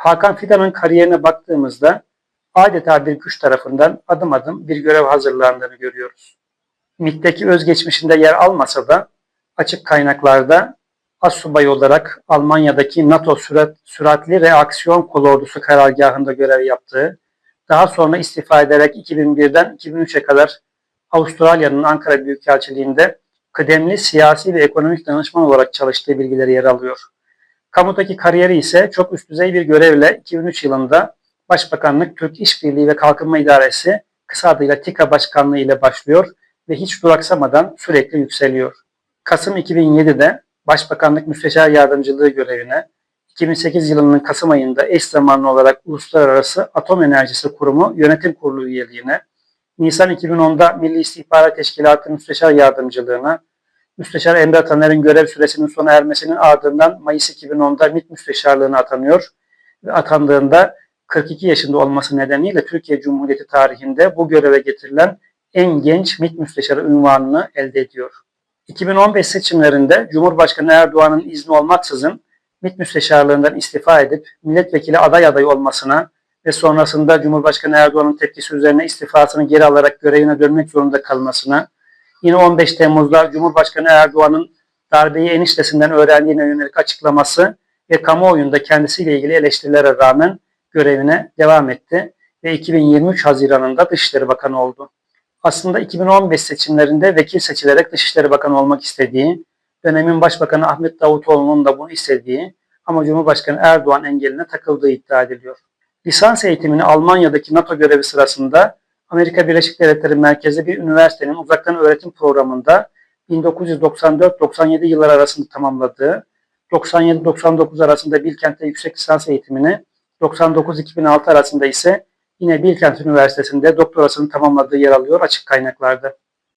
Hakan Fidan'ın kariyerine baktığımızda adeta bir güç tarafından adım adım bir görev hazırlandığını görüyoruz. MİT'teki özgeçmişinde yer almasa da açık kaynaklarda assubay olarak Almanya'daki NATO sürat, süratli reaksiyon kolordusu karargahında görev yaptığı, daha sonra istifa ederek 2001'den 2003'e kadar Avustralya'nın Ankara Büyükelçiliğinde kıdemli siyasi ve ekonomik danışman olarak çalıştığı bilgileri yer alıyor. Kamudaki kariyeri ise çok üst düzey bir görevle 2003 yılında Başbakanlık Türk İşbirliği ve Kalkınma İdaresi kısa adıyla TİKA Başkanlığı ile başlıyor ve hiç duraksamadan sürekli yükseliyor. Kasım 2007'de Başbakanlık Müsteşar Yardımcılığı görevine, 2008 yılının Kasım ayında eş zamanlı olarak Uluslararası Atom Enerjisi Kurumu Yönetim Kurulu üyeliğine, Nisan 2010'da Milli İstihbarat Teşkilatı Müsteşar Yardımcılığına, Müsteşar Emre Taner'in görev süresinin sona ermesinin ardından Mayıs 2010'da MİT Müsteşarlığına atanıyor ve atandığında 42 yaşında olması nedeniyle Türkiye Cumhuriyeti tarihinde bu göreve getirilen en genç MİT Müsteşarı unvanını elde ediyor. 2015 seçimlerinde Cumhurbaşkanı Erdoğan'ın izni olmaksızın MİT Müsteşarlığından istifa edip milletvekili aday adayı olmasına ve sonrasında Cumhurbaşkanı Erdoğan'ın tepkisi üzerine istifasını geri alarak görevine dönmek zorunda kalmasına, yine 15 Temmuz'da Cumhurbaşkanı Erdoğan'ın darbeyi eniştesinden öğrendiğine yönelik açıklaması ve kamuoyunda kendisiyle ilgili eleştirilere rağmen görevine devam etti ve 2023 Haziran'ında Dışişleri Bakanı oldu. Aslında 2015 seçimlerinde vekil seçilerek Dışişleri Bakanı olmak istediği, dönemin Başbakanı Ahmet Davutoğlu'nun da bunu istediği ama Cumhurbaşkanı Erdoğan engeline takıldığı iddia ediliyor. Lisans eğitimini Almanya'daki NATO görevi sırasında Amerika Birleşik Devletleri merkezli bir üniversitenin uzaktan öğretim programında 1994-97 yılları arasında tamamladığı, 97-99 arasında Bilkent'te yüksek lisans eğitimini, 99-2006 arasında ise yine Bilkent Üniversitesi'nde doktorasını tamamladığı yer alıyor açık kaynaklarda.